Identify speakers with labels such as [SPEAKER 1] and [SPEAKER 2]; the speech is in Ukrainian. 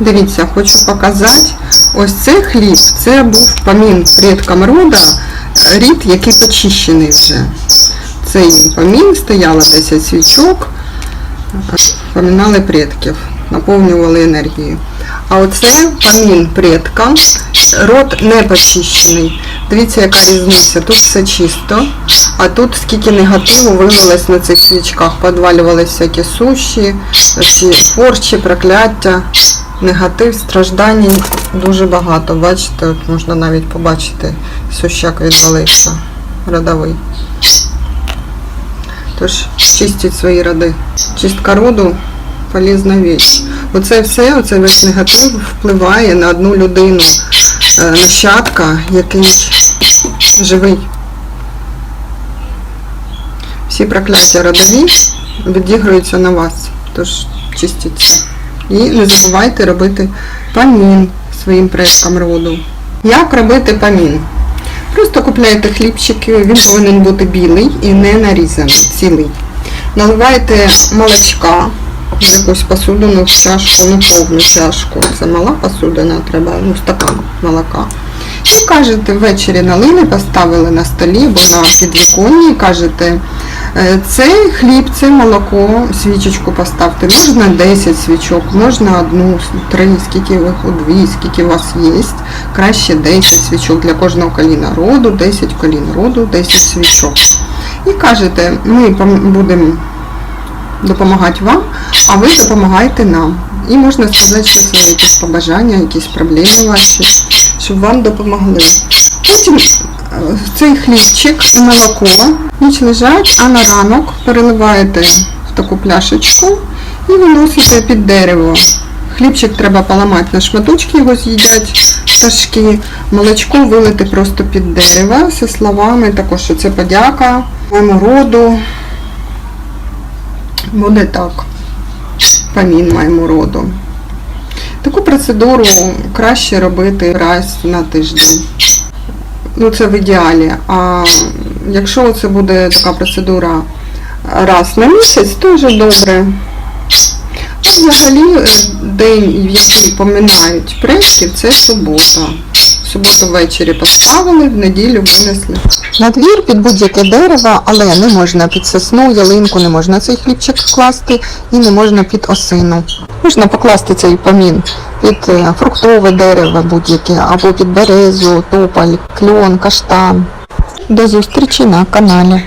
[SPEAKER 1] Дивіться, хочу показати. Ось цей хліб, це був помін предкам рода, рід, який почищений вже. Цей помін стояло 10 свічок, помінали предків, наповнювали енергію. А оце помін предкам, род не почищений. Дивіться, яка різниця. Тут все чисто, а тут скільки негативу виявилось на цих свічках. Подвалювалися всякі суші, ці порчі, прокляття, негатив, страждання дуже багато. Бачите, от можна навіть побачити, сущак відвалився родовий. Тож чистіть свої роди. Чистка роду полізна віч. Оце все, оце весь негатив впливає на одну людину, е, нащадка, який живий. Всі прокляття родові відігруються на вас. Тож чистіть це. І не забувайте робити памін своїм предкам роду. Як робити памін? Просто купляєте хлібчики, він повинен бути білий і не нарізаний, цілий. Наливаєте молочка в якусь посудину, в чашку, ну повну чашку. Це мала посудина, треба, ну, стакан молока. І кажете, ввечері налили, поставили на столі або на підвіконні, кажете, «Е, цей хліб, це молоко, свічечку поставте. Можна 10 свічок, можна одну, три, скільки ви дві, скільки у вас є. Краще 10 свічок для кожного коліна роду, 10 колін роду, 10 свічок. І кажете, ми будемо допомагати вам, а ви допомагаєте нам. І можна сказати, що це якісь побажання, якісь проблеми ваші, щоб вам допомогли. Потім цей хлібчик і молоко ніч лежать, а на ранок переливаєте в таку пляшечку і виносите під дерево. Хлібчик треба поламати на шматочки, його з'їдять пташки. Молочко вилити просто під дерево зі словами, також що це подяка моєму роду. Буде так. Помін моєму роду. Таку процедуру краще робити раз на тиждень. Ну, це в ідеалі. А якщо це буде така процедура раз на місяць, то вже добре. А взагалі е, день, в який поминають предків, це субота. В суботу ввечері поставили, в неділю винесли. На двір під будь-яке дерево, але не можна під сосну, ялинку, не можна цей хлібчик класти і не можна під осину. Можна покласти цей помін під е, фруктове дерево будь-яке, або під березу, тополь, кльон, каштан. До зустрічі на каналі.